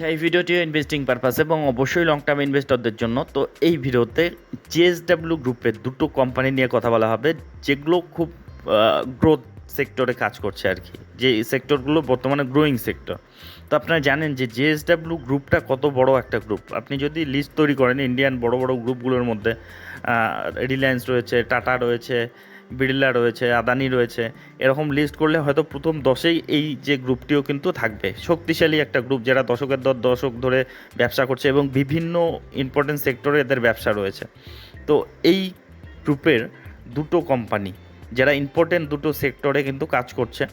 আচ্ছা এই ভিডিওটি ইনভেস্টিং পারপাস এবং অবশ্যই লং টার্ম ইনভেস্টরদের জন্য। তো এই ভিডিওতে জিএসডাব্লিউ গ্রুপের দুটো কোম্পানি নিয়ে কথা বলা হবে, যেগুলো খুব গ্রোথ সেক্টরে কাজ করছে আর কি, যে সেক্টরগুলো বর্তমানে গ্রোয়িং সেক্টর তো আপনারা জানেন যে জিএসডাব্লিউ গ্রুপটা কত বড় একটা গ্রুপ আপনি যদি লিস্ট তৈরি করেন ইন্ডিয়ান বড় বড় গ্রুপগুলোর মধ্যে রিলায়েন্স রয়েছে টাটা রয়েছে বিড়লা রয়েছে, আদানি রয়েছে, এরকম লিস্ট করলে হয়তো প্রথম দশেই এই যে গ্রুপটিও কিন্তু থাকবে। শক্তিশালী একটা গ্রুপ যারা দশকের দর দশক ধরে ব্যবসা করছে এবং বিভিন্ন ইম্পর্টেন্ট সেক্টরে এদের ব্যবসা রয়েছে। তো এই গ্রুপের দুটো কোম্পানি যারা ইম্পর্টেন্ট দুটো সেক্টরে কিন্তু কাজ করছে।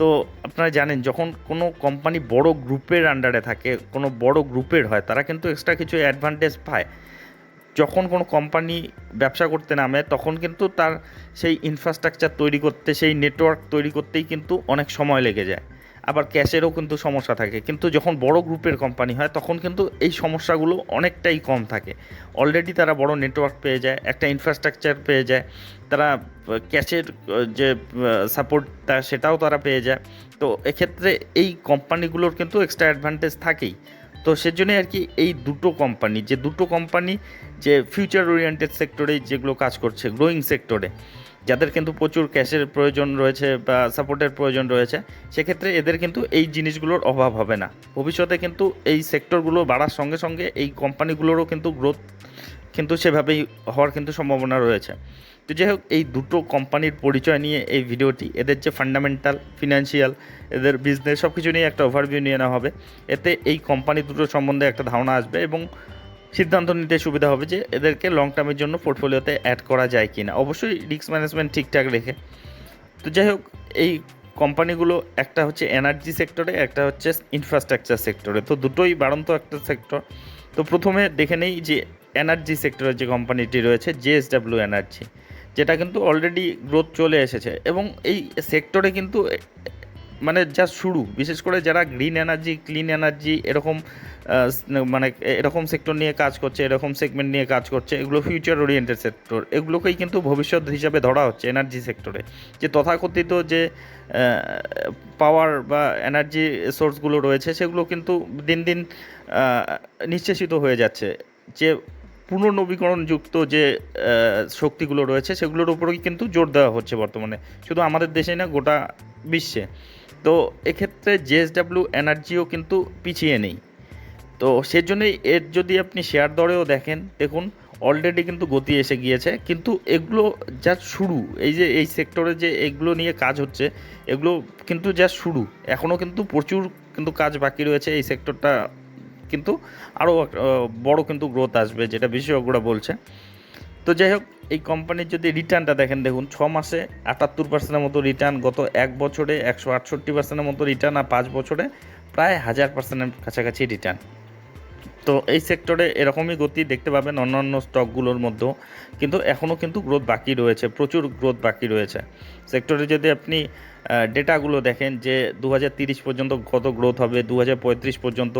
তো আপনারা জানেন, যখন কোনো কোম্পানি বড় গ্রুপের আন্ডারে থাকে, কোনো বড় গ্রুপের হয়, তারা কিন্তু এক্সট্রা কিছু অ্যাডভান্টেজ পায়। যখন কোনো কোম্পানি ব্যবসা করতে নামে, তখন কিন্তু তার সেই ইনফ্রাস্ট্রাকচার তৈরি করতে, সেই নেটওয়ার্ক তৈরি করতেই কিন্তু অনেক সময় লেগে যায়। আবার ক্যাশেরও কিন্তু সমস্যা থাকে। কিন্তু যখন বড় গ্রুপের কোম্পানি হয়, তখন কিন্তু এই সমস্যাগুলো অনেকটাই কম থাকে। অলরেডি তারা বড় নেটওয়ার্ক পেয়ে যায়, একটা ইনফ্রাস্ট্রাকচার পেয়ে যায়, তারা ক্যাশের যে সাপোর্টটা সেটাও তারা পেয়ে যায়। তো এক্ষেত্রে এই কোম্পানিগুলোর কিন্তু এক্সট্রা অ্যাডভান্টেজ থাকেই। তো সেজন্যই আর কি এই দুটো কোম্পানি যে দুটো কোম্পানি যে ফিউচার ওরিয়েন্টেড সেক্টরে যেগুলো কাজ করছে গ্রোয়িং সেক্টরে যাদের কিন্তু প্রচুর ক্যাশের প্রয়োজন রয়েছে বা সাপোর্টের প্রয়োজন রয়েছে, সেক্ষেত্রে এদের কিন্তু এই জিনিসগুলোর অভাব হবে না। ভবিষ্যতে কিন্তু এই সেক্টরগুলো বাড়ার সঙ্গে সঙ্গে এই কোম্পানিগুলোরও কিন্তু গ্রোথ কিন্তু সেভাবেই হওয়ার কিন্তু সম্ভাবনা রয়েছে। তো যাই হোক, এই দুটো কোম্পানির পরিচয় নিয়ে এই ভিডিওটি, এদের যে ফান্ডামেন্টাল ফিনান্সিয়াল এদের বিজনেস সব কিছু নিয়ে একটা ওভারভিউ নিয়ে নেওয়া হবে। এতে এই কোম্পানি দুটো সম্বন্ধে একটা ধারণা আসবে এবং সিদ্ধান্ত নিতে সুবিধা হবে যে এদেরকে লং টার্মের জন্য পোর্টফোলিওতে অ্যাড করা যায় কি না অবশ্যই রিস্ক ম্যানেজমেন্ট ঠিকঠাক রেখে। তো যাই হোক, এই কোম্পানিগুলো একটা হচ্ছে এনার্জি সেক্টরে একটা হচ্ছে ইনফ্রাস্ট্রাকচার সেক্টরে তো দুটোই বাড়ন্ত একটা সেক্টর তো প্রথমে দেখে নেই যে এনার্জি সেক্টরের যে কোম্পানিটি রয়েছে জেএসডাব্লিউ এনার্জি যেটা কিন্তু অলরেডি গ্রোথ চলে এসেছে এবং এই সেক্টরে কিন্তু মানে যা শুরু, বিশেষ করে যারা গ্রিন এনার্জি ক্লিন এনার্জি এরকম মানে এরকম সেক্টর নিয়ে কাজ করছে, এরকম সেগমেন্ট নিয়ে কাজ করছে, এগুলো ফিউচার ওরিয়েন্টেড সেক্টর এগুলোকেই কিন্তু ভবিষ্যৎ হিসাবে ধরা হচ্ছে এনার্জি সেক্টরে যে তথাকথিত যে পাওয়ার বা এনার্জি সোর্সগুলো রয়েছে, সেগুলো কিন্তু দিন দিন নিঃশেষিত হয়ে যাচ্ছে। যে পুনর্নবীকরণযুক্ত যে শক্তিগুলো রয়েছে, সেগুলোর উপরেই কিন্তু জোর দেওয়া হচ্ছে বর্তমানে। শুধু আমাদের দেশে না, গোটা বিশ্বে। তো এক্ষেত্রে জেএসডাব্লিউ এনার্জিও কিন্তু পিছিয়ে নেই। তো সেজন্যই এর যদি আপনি শেয়ার দরেও দেখেন, দেখুন অলরেডি কিন্তু গতি এসে গিয়েছে। কিন্তু এগুলো যা শুরু, এই যে, এই সেক্টরে যে এগুলো নিয়ে কাজ হচ্ছে, এগুলো কিন্তু যা শুরু এখনও কিন্তু প্রচুর কিন্তু কাজ বাকি রয়েছে এই সেক্টরটা কিন্তু আরও বড় কিন্তু গ্রোথ আসবে, যেটা বিশেষজ্ঞরা বলছে। তো যাই হোক, এই কোম্পানির যদি রিটার্নটা দেখেন, দেখুন, ছ মাসে আটাত্তর পার্সেন্টের মতো রিটার্ন গত এক বছরে একশো আটষট্টি পার্সেন্টের মতো রিটার্ন আর পাঁচ বছরে প্রায় হাজার পার্সেন্টের কাছাকাছি রিটার্ন তো এই সেক্টরে এরকমই গতি দেখতে পাবেন অন্যান্য স্টকগুলোর মধ্যেও, কিন্তু এখনও কিন্তু গ্রোথ বাকি রয়েছে, প্রচুর গ্রোথ বাকি রয়েছে। সেক্টরে যদি আপনি ডেটাগুলো দেখেন যে দু পর্যন্ত কত গ্রোথ হবে দু হাজার পঁয়ত্রিশ পর্যন্ত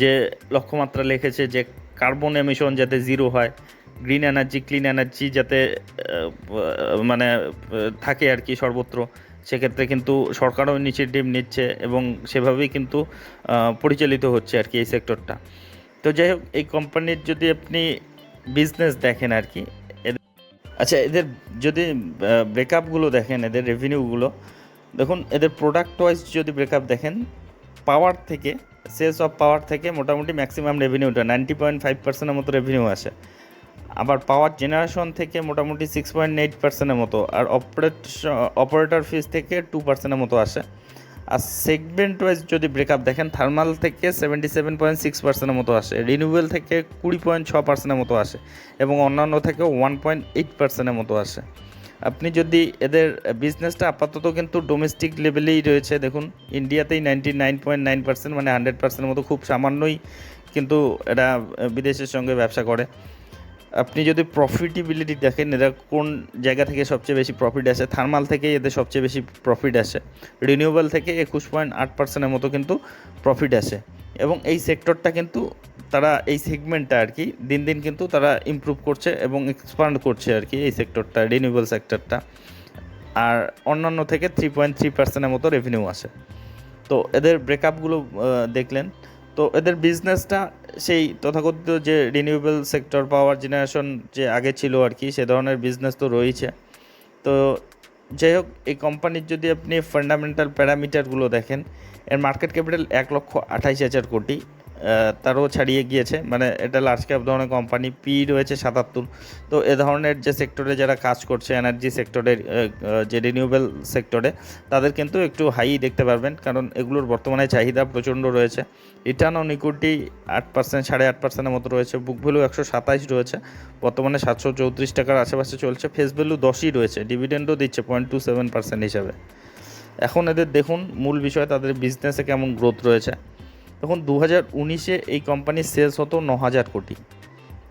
যে লক্ষ্যমাত্রা লিখেছে যে কার্বন এমিশন যাতে জিরো হয় গ্রিন এনার্জি ক্লিন এনার্জি যাতে মানে থাকে আর কি সর্বত্র, সেক্ষেত্রে কিন্তু সরকারও ইনিশিয়েটিভ নিচ্ছে এবং সেভাবেই কিন্তু পরিচালিত হচ্ছে আর কি এই সেক্টরটা তো যাই হোক, এই কোম্পানির যদি আপনি বিজনেস দেখেন আর কি আচ্ছা এদের যদি ব্রেকআপগুলো দেখেন, এদের রেভিনিউগুলো দেখুন, এদের প্রোডাক্ট ওয়াইজ যদি ব্রেকআপ দেখেন পাওয়ার থেকে সেলস অফ পাওয়ার থেকে মোটামুটি ম্যাক্সিমাম রেভিনিউটা নাইনটি পয়েন্ট ফাইভ পার্সেন্টের মতো রেভিনিউ আসে। আবার পাওয়ার জেনারেশন থেকে মোটামুটি সিক্স পয়েন্ট এইট পার্সেন্টের মতো, আর অপারেট অপারেটর ফিস থেকে টু পার্সেন্টের মতো আসে। আর সেগমেন্ট ওয়াইজ যদি ব্রেকআপ দেখেন থার্মাল থেকে সেভেন্টি সেভেন পয়েন্ট সিক্স পার্সেন্টের মতো আসে রিনিউয়েল থেকে কুড়ি পয়েন্ট ছ পার্সেন্টের মতো আসে, এবং অন্যান্য থেকে ওয়ান পয়েন্ট এইট পার্সেন্টের মতো আসে। আপনি যদি এদের বিজনেসটা আপাতত কিন্তু ডোমেস্টিক লেভেলেই রয়েছে, দেখুন ইন্ডিয়াতেই ninety nine point nine percent মানে হান্ড্রেড পার্সেন্টের মতো খুব সামান্যই কিন্তু এরা বিদেশের সঙ্গে ব্যবসা করে। আপনি যদি প্রফিটেবিলিটি দেখেন, এরা কোন জায়গা থেকে সবচেয়ে বেশি প্রফিট আসে? থার্মাল থেকে এদের সবচেয়ে বেশি প্রফিট আসে। রিনিউয়েবল থেকে একুশ পয়েন্ট আট পার্সেন্টের মতো কিন্তু প্রফিট আসে। এবং এই সেক্টরটা কিন্তু তারা, এই সেগমেন্টটা আর কি, দিন দিন কিন্তু তারা ইমপ্রুভ করছে এবং এক্সপান্ড করছে আর কি এই সেক্টরটা রিনিউয়েবল সেক্টরটা আর অন্যান্য থেকে থ্রি পয়েন্ট থ্রি পার্সেন্টের মতো রেভিনিউ আসে। তো এদের ব্রেকআপগুলো দেখলেন। তো এদের বিজনেসটা সেই তথাকথিত যে রিনিউয়েবল সেক্টর পাওয়ার জেনারেশন যে আগে ছিল আর কি, সে ধরনের বিজনেস তো রয়েছে। তো যাই হোক, এই কোম্পানির যদি আপনি ফান্ডামেন্টাল প্যারামিটারগুলো দেখেন, এর মার্কেট ক্যাপিটাল এক লক্ষ আঠাইশ হাজার কোটি। তারও ছাড়িয়ে গিয়েছে। মানে এটা লার্জ ক্যাপ ধরনের কোম্পানি পি রয়েছে সাতাত্তর। তো এ ধরনের যে সেক্টরে যারা কাজ করছে এনার্জি সেক্টরের যে রিনিউয়েবল সেক্টরে তাদের কিন্তু একটু হাই দেখতে পারবেন। কারণ এগুলোর বর্তমানে চাহিদা প্রচণ্ড রয়েছে। রিটার্ন অন ইকুইটি আট পার্সেন্ট সাড়ে আট পার্সেন্টের মতো রয়েছে। বুক ভ্যালু একশো সাতাইশ রয়েছে। বর্তমানে সাতশো চৌত্রিশ টাকার আশেপাশে চলছে। ফেস ভ্যালু দশই রয়েছে। ডিভিডেন্ডও দিচ্ছে পয়েন্ট টু সেভেন পার্সেন্ট হিসাবে। এখন এদের দেখুন মূল বিষয়, তাদের বিজনেসে কেমন গ্রোথ রয়েছে। দেখুন দু হাজার উনিশে এই কোম্পানির সেলস হতো ন হাজার কোটি।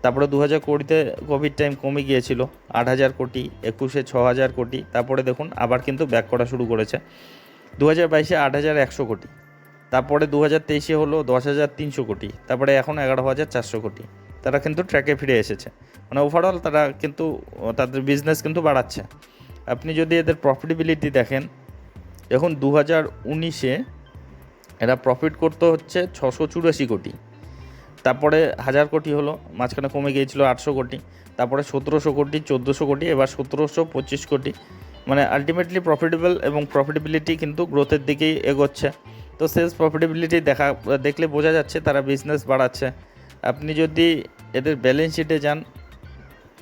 তারপরে দু হাজার কোটিতে কোভিড টাইম কমে গিয়েছিল আট হাজার কোটি, একুশে ছ হাজার কোটি, তারপরে দেখুন আবার কিন্তু ব্যাক করা শুরু করেছে। দু হাজার বাইশে আট হাজার একশো কোটি, তারপরে দু হাজার তেইশে হলো দশ হাজার তিনশো কোটি, তারপরে এখন এগারো হাজার চারশো কোটি। তারা কিন্তু ট্র্যাকে ফিরে এসেছে। মানে ওভারঅল তারা কিন্তু, তাদের বিজনেস কিন্তু বাড়াচ্ছে। আপনি যদি এদের প্রফিটেবিলিটি দেখেন এখন দু হাজার উনিশে এরা প্রফিট করতে হচ্ছে ছশো চুরাশি কোটি। তারপরে হাজার কোটি হলো, মাঝখানে কমে গিয়েছিল আটশো কোটি। তারপরে সতেরোশো কোটি, চোদ্দোশো কোটি, এবার সতেরোশো পঁচিশ কোটি। মানে আলটিমেটলি প্রফিটেবল এবং প্রফিটেবিলিটি কিন্তু গ্রোথের দিকেই এগোচ্ছে। তো সেলস প্রফিটেবিলিটি দেখা, দেখলে বোঝা যাচ্ছে তারা বিজনেস বাড়াচ্ছে। আপনি যদি এদের ব্যালেন্স শিটে যান,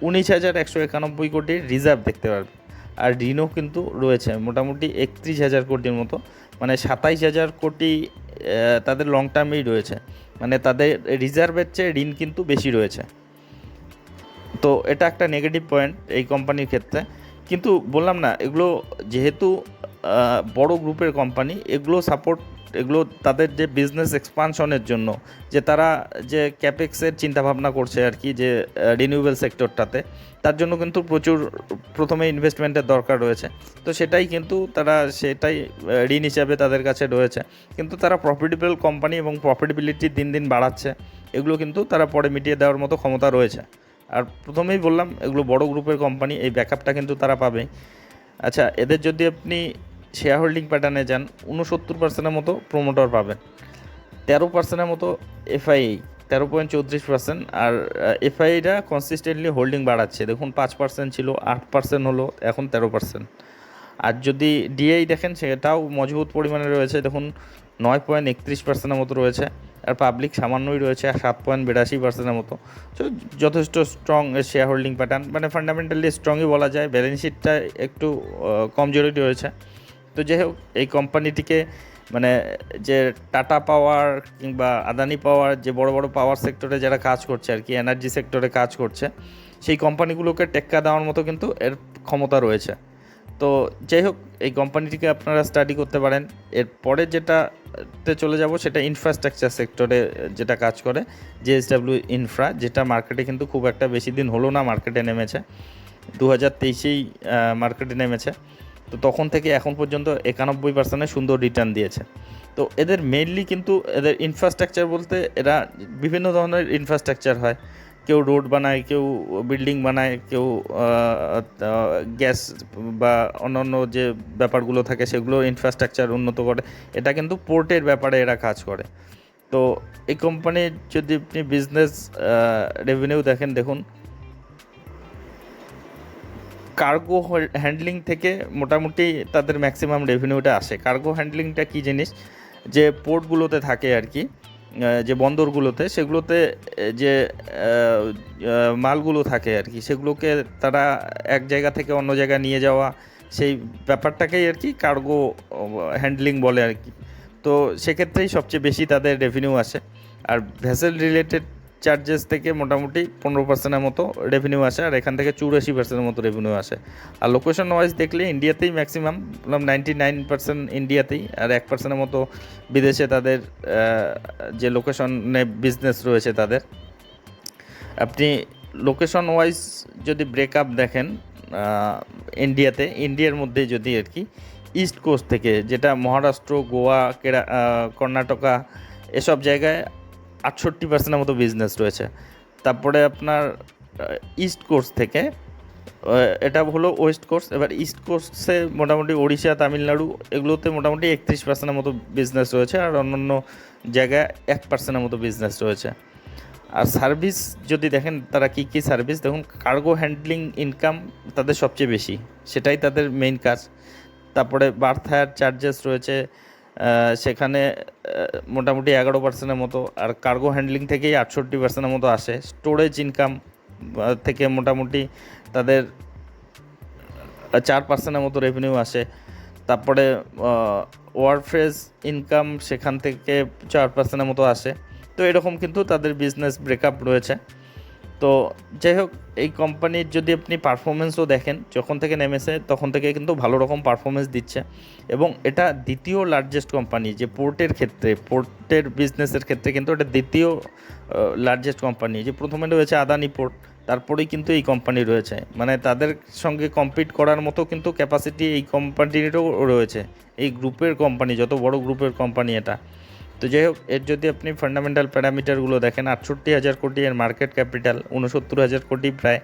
উনিশ হাজার একশো একানব্বই কোটির রিজার্ভ দেখতে পারবেন। আর ঋণও কিন্তু রয়েছে, মোটামুটি একত্রিশ হাজার কোটির মতো। মানে সাতাইশ হাজার কোটি তাদের লং টার্মেই রয়েছে। মানে তাদের রিজার্ভের চেয়ে ঋণ কিন্তু বেশি রয়েছে। তো এটা একটা নেগেটিভ পয়েন্ট এই কোম্পানির ক্ষেত্রে। কিন্তু বললাম না, এগুলো যেহেতু বড় গ্রুপের কোম্পানি এগুলো সাপোর্ট এগুলো তাদের যে বিজনেস এক্সপানশনের জন্য, যে তারা যে ক্যাপেক্সের চিন্তাভাবনা করছে আর কি, যে রিনিউয়েবল সেক্টরটাতে তার জন্য কিন্তু প্রচুর, প্রথমে ইনভেস্টমেন্টের দরকার রয়েছে। তো সেটাই কিন্তু তারা, সেটাই ঋণ হিসাবে তাদের কাছে রয়েছে। কিন্তু তারা প্রফিটেবল কোম্পানি এবং প্রফিটেবিলিটি দিন দিন বাড়াচ্ছে, এগুলো কিন্তু তারা পরে মিটিয়ে দেওয়ার মতো ক্ষমতা রয়েছে। আর প্রথমেই বললাম, এগুলো বড় গ্রুপের কোম্পানি এই ব্যাকআপটা কিন্তু তারা পাবে আচ্ছা এদের যদি আপনি শেয়ার হোল্ডিং প্যাটার্নে যান উনসত্তর পার্সেন্টের মতো প্রোমোটার পাবেন। তেরো পার্সেন্টের মতো এফআই তেরো পয়েন্ট চৌত্রিশ পার্সেন্ট আর এফআইটা কনসিস্টেন্টলি হোল্ডিং বাড়াচ্ছে। দেখুন পাঁচ পার্সেন্ট ছিল আট পার্সেন্ট হলো এখন তেরো পার্সেন্ট আর যদি ডিআই দেখেন সেটাও মজবুত পরিমাণে রয়েছে। দেখুন নয় পয়েন্ট একত্রিশ পার্সেন্টের মতো রয়েছে। আর পাবলিক সামান্যই রয়েছে সাত পয়েন্ট বিরাশি পার্সেন্টের মতো। তো যথেষ্ট স্ট্রং শেয়ার হোল্ডিং প্যাটার্ন মানে ফান্ডামেন্টালি স্ট্রংই বলা যায়। ব্যালেন্স শিটটা একটু আহ, কমজোরি রয়েছে। তো যাই হোক, এই কোম্পানিটিকে মানে যে টাটা পাওয়ার কিংবা আদানি পাওয়ার যে বড় বড় পাওয়ার সেক্টরে যারা কাজ করছে আর কি এনার্জি সেক্টরে কাজ করছে, সেই কোম্পানিগুলোকে টেক্কা দেওয়ার মতো কিন্তু এর ক্ষমতা রয়েছে। তো যাই হোক, এই কোম্পানিটিকে আপনারা স্টাডি করতে পারেন। এরপরে যেটাতে চলে যাব সেটা ইনফ্রাস্ট্রাকচার সেক্টরে যেটা কাজ করে জেএসডাব্লিউ ইনফ্রা যেটা মার্কেটে কিন্তু খুব একটা বেশি দিন হলো না মার্কেটে নেমেছে। দু হাজার তেইশেই মার্কেটে নেমেছে। তো তখন থেকে এখন পর্যন্ত একানব্বই পার্সেন্টের সুন্দর রিটার্ন দিয়েছে। তো এদের মেইনলি কিন্তু এদের ইনফ্রাস্ট্রাকচার বলতে এরা বিভিন্ন ধরনের ইনফ্রাস্ট্রাকচার হয়। কেউ রোড বানায়, কেউ বিল্ডিং বানায়, কেউ গ্যাস বা অন্যান্য যে ব্যাপারগুলো থাকে সেগুলো ইনফ্রাস্ট্রাকচার উন্নত করে। এটা কিন্তু পোর্টের ব্যাপারে এরা কাজ করে। তো এই কোম্পানির যদি আপনি বিজনেস রেভিনিউ দেখেন, দেখুন কার্গো হ্যান্ডলিং থেকে মোটামুটি তাদের ম্যাক্সিমাম রেভিনিউটা আসে। কার্গো হ্যান্ডলিংটা কী জিনিস? যে পোর্টগুলোতে থাকে আর কি যে বন্দরগুলোতে, সেগুলোতে যে মালগুলো থাকে আর কি, সেগুলোকে তারা এক জায়গা থেকে অন্য জায়গায় নিয়ে যাওয়া, সেই ব্যাপারটাকেই আর কি কার্গো হ্যান্ডলিং বলে আর কি। তো সেক্ষেত্রেই সবচেয়ে বেশি তাদের রেভিনিউ আসে। আর ভেসেল রিলেটেড চার্জেস থেকে মোটামুটি পনেরো পার্সেন্টের মতো রেভিনিউ আসে, আর এখান থেকে চুরাশি পার্সেন্টের মতো রেভিনিউ আসে। আর লোকেশন ওয়াইজ দেখলে ইন্ডিয়াতেই ম্যাক্সিমাম নাইনটি নাইন পার্সেন্ট ইন্ডিয়াতেই, আর এক পার্সেন্টের মতো বিদেশে তাদের যে লোকেশনে বিজনেস রয়েছে তাদের। আপনি লোকেশন ওয়াইজ যদি ব্রেকআপ দেখেন ইন্ডিয়াতে, ইন্ডিয়ার মধ্যে যদি আর কি ইস্ট কোস্ট থেকে, যেটা মহারাষ্ট্র, গোয়া, কেরা কর্ণাটকা, এসব জায়গায় আটষট্টি পার্সেন্টের মতো বিজনেস রয়েছে। তারপরে আপনার ইস্ট কোর্স থেকে এটা হলো ওয়েস্ট কোর্স এবার ইস্ট কোর্সে মোটামুটি ওড়িশা, তামিলনাড়ু এগুলোতে মোটামুটি একত্রিশ পার্সেন্টের মতো বিজনেস রয়েছে আর অন্যান্য জায়গায় এক পার্সেন্টের মতো বিজনেস রয়েছে। আর সার্ভিস যদি দেখেন তারা কী কী সার্ভিস দেখুন কার্গো হ্যান্ডলিং ইনকাম তাদের সবচেয়ে বেশি, সেটাই তাদের মেইন কাজ। তারপরে বার্থ হায়ার চার্জেস রয়েছে সেখানে মোটামুটি এগারো পার্সেন্টের মতো, আর কার্গো হ্যান্ডলিং থেকেই আটষট্টি পার্সেন্টের মতো আসে। স্টোরেজ ইনকাম থেকে মোটামুটি তাদের চার পার্সেন্টের মতো রেভিনিউ আসে। তারপরে ওয়ারফ্রেজ ইনকাম সেখান থেকে চার পার্সেন্টের মতো আসে। তো এরকম কিন্তু তাদের বিজনেস ব্রেকআপ রয়েছে। তো যাই হোক, এই কোম্পানির যদি আপনি পারফরমেন্সও দেখেন, যখন থেকে নেমেছে, তখন থেকে কিন্তু ভালো রকম পারফরমেন্স দিচ্ছে। এবং এটা দ্বিতীয় লার্জেস্ট কোম্পানি যে পোর্টের ক্ষেত্রে পোর্টের বিজনেসের ক্ষেত্রে কিন্তু এটা দ্বিতীয় লার্জেস্ট কোম্পানি যে প্রথমে রয়েছে আদানি পোর্ট তারপরেই কিন্তু এই কোম্পানি রয়েছে। মানে তাদের সঙ্গে কম্পিট করার মতো কিন্তু ক্যাপাসিটি এই কোম্পানিরও রয়েছে। এই গ্রুপের কোম্পানি যত বড় গ্রুপের কোম্পানি এটা। তো যাই হোক, এর যদি আপনি ফান্ডামেন্টাল প্যারামিটারগুলো দেখেন, আটষট্টি হাজার কোটি এর মার্কেট ক্যাপিটাল উনসত্তর হাজার কোটি প্রায়।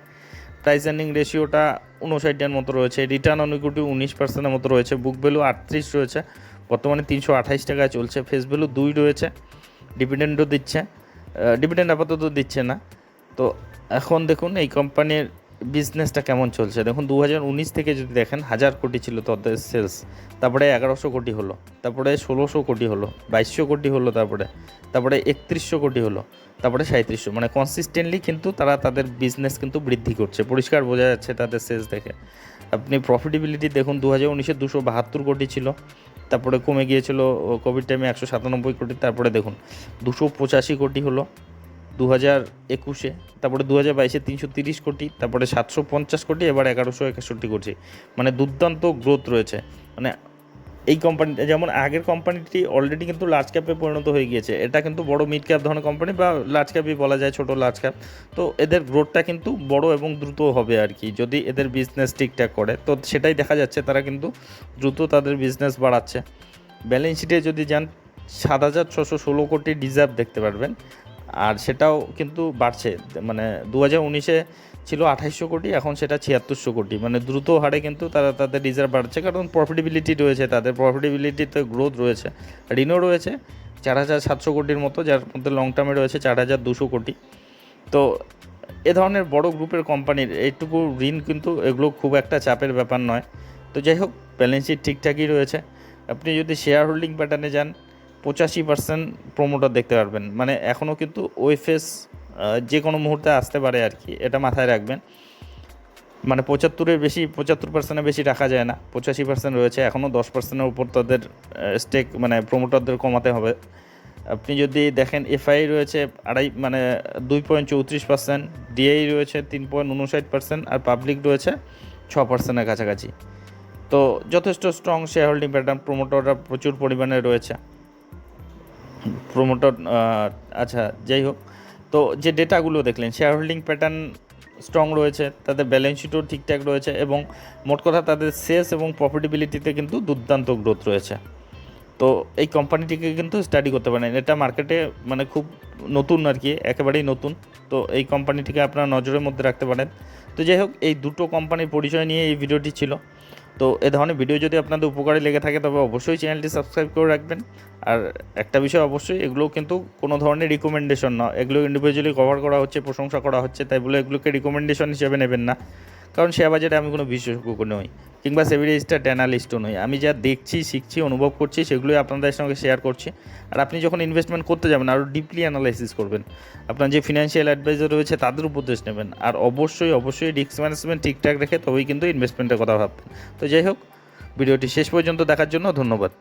প্রাইস আর্নিং রেশিওটা উনষাটের মতো রয়েছে রিটার্ন অন উনিশ পার্সেন্টের মতো রয়েছে বুক ভ্যালু আটত্রিশ রয়েছে, বর্তমানে তিনশো আঠাইশ টাকায় চলছে ফেস ভ্যালু দুই রয়েছে ডিভিডেন্ডও দিচ্ছে ডিভিডেন্ড আপাতত দিচ্ছে না। তো এখন দেখুন, এই কোম্পানির বিজনেসটা কেমন চলছে? দেখুন দু হাজার উনিশ থেকে যদি দেখেন, হাজার কোটি ছিল তাদের সেলস তারপরে এগারোশো কোটি হলো, তারপরে ষোলোশো কোটি হলো, বাইশশো কোটি হলো তারপরে তারপরে একত্রিশশো কোটি হলো, তারপরে সাঁত্রিশশো মানে কনসিস্টেন্টলি কিন্তু তারা তাদের বিজনেস কিন্তু বৃদ্ধি করছে। পরিষ্কার বোঝা যাচ্ছে তাদের সেলস দেখে। আপনি প্রফিটেবিলিটি দেখুন দু হাজার উনিশে দুশো বাহাত্তর কোটি ছিল, তারপরে কমে গিয়েছিল কোভিড টাইমে একশো সাতানব্বই কোটি, তারপরে দেখুন, দুশো পঁচাশি কোটি হলো দু হাজার একুশে, তারপরে দু হাজার বাইশে তিনশো তিরিশ কোটি, তারপরে সাতশো পঞ্চাশ কোটি, এবার এগারোশো একষট্টি কোটি। মানে দুর্দান্ত গ্রোথ রয়েছে। মানে এই কোম্পানিটা যেমন আগের কোম্পানিটি অলরেডি কিন্তু লার্জ ক্যাপে পরিণত হয়ে গিয়েছে। এটা কিন্তু বড় মিড ক্যাপ ধরনের কোম্পানি বা লার্জ ক্যাপই বলা যায় ছোট লার্জ ক্যাপ তো এদের গ্রোথটা কিন্তু বড় এবং দ্রুত হবে আর কি। যদি এদের বিজনেস ঠিকঠাক করে, তো সেটাই দেখা যাচ্ছে তারা কিন্তু দ্রুত তাদের বিজনেস বাড়াচ্ছে। ব্যালেন্স শিটে যদি যান, সাত হাজার ছশো ষোলো কোটি রিজার্ভ দেখতে পারবেন। আর সেটাও কিন্তু বাড়ছে। মানে দু হাজার উনিশে ছিল আঠাইশশো কোটি, এখন সেটা ছিয়াত্তরশো কোটি। মানে দ্রুত হারে কিন্তু তারা তাদের রিজার্ভ বাড়ছে, কারণ প্রফিটেবিলিটি রয়েছে তাদের। প্রফিটেবিলিটিতে গ্রোথ রয়েছে, ঋণও রয়েছে চার হাজার সাতশো কোটির মতো, যার মধ্যে লং টার্মে রয়েছে চার হাজার দুশো কোটি। তো এ ধরনের বড় গ্রুপের কোম্পানির এইটুকু ঋণ কিন্তু এগুলো খুব একটা চাপের ব্যাপার নয়। তো যাই হোক ব্যালেন্স শিট ঠিকঠাকই রয়েছে। আপনি যদি শেয়ার হোল্ডিং প্যাটার্নে যান পঁচাশি পার্সেন্ট প্রোমোটার দেখতে পারবেন। মানে এখনও কিন্তু ওয়েফেস যে কোনো মুহূর্তে আসতে পারে আর কি, এটা মাথায় রাখবেন। মানে পঁচাত্তরের বেশি, পঁচাত্তর পার্সেন্টের বেশি রাখা যায় না। পঁচাশি পার্সেন্ট রয়েছে এখনও দশ পার্সেন্টের উপর তাদের স্টেক মানে প্রোমোটারদের কমাতে হবে। আপনি যদি দেখেন এফআই রয়েছে আড়াই মানে দুই পয়েন্ট চৌত্রিশ পার্সেন্ট ডিআই রয়েছে তিন পয়েন্ট উনষাট পার্সেন্ট আর পাবলিক রয়েছে ছ পার্সেন্টের কাছাকাছি। তো যথেষ্ট স্ট্রং শেয়ার হোল্ডিং প্যাটার্ন প্রোমোটাররা প্রচুর পরিমাণে রয়েছে। প্রোমোটার আচ্ছা যাই হোক। তো যে ডেটাগুলো দেখলেন শেয়ার হোল্ডিং প্যাটার্ন স্ট্রং রয়েছে, তাদের ব্যালেন্স শিটও ঠিকঠাক রয়েছে এবং মোট কথা তাদের সেলস এবং প্রফিটেবিলিটিতে কিন্তু দুর্দান্ত গ্রোথ রয়েছে। তো এই কোম্পানিটিকে কিন্তু স্টাডি করতে পারেন। এটা মার্কেটে মানে খুব নতুন আর কি, একেবারেই নতুন। তো এই কোম্পানিটিকে আপনার নজরের মধ্যে রাখতে পারেন। তো যাই হোক, এই দুটো কোম্পানির পরিচয় নিয়ে এই ভিডিওটি ছিল। তো এ ধরনের ভিডিও যদি আপনাদের উপকারে লেগে থাকে, তবে অবশ্যই চ্যানেলটি সাবস্ক্রাইব করে রাখবেন। আর একটা বিষয় অবশ্যই এগুলো কিন্তু কোনো ধরনের রিকমেন্ডেশন না এগুলো ইন্ডিভিজুয়ালি কভার করা হচ্ছে, প্রশংসা করা হচ্ছে, তাই বলে এগুলোকে রিকমেন্ডেশন হিসেবে নেবেন না। কারণ শেয়ার বাজারে আমি কোনো বিশেষজ্ঞ নই, কিংবা সেভি রেজিস্টার্ড অ্যানালিস্টও নই। আমি যা দেখছি, শিখছি, অনুভব করছি, সেগুলোই আপনাদের সঙ্গে শেয়ার করছি। আর আপনি যখন ইনভেস্টমেন্ট করতে যাবেন আরও ডিপলি অ্যানালাইসিস করবেন। আপনার যে ফিনান্সিয়াল অ্যাডভাইজার রয়েছে, তাদের উপদেশ নেবেন। আর অবশ্যই অবশ্যই রিস্ক ম্যানেজমেন্ট ঠিকঠাক রেখে তবেই কিন্তু ইনভেস্টমেন্টের কথা ভাববেন। তো যাই হোক, ভিডিওটি শেষ পর্যন্ত দেখার জন্য ধন্যবাদ।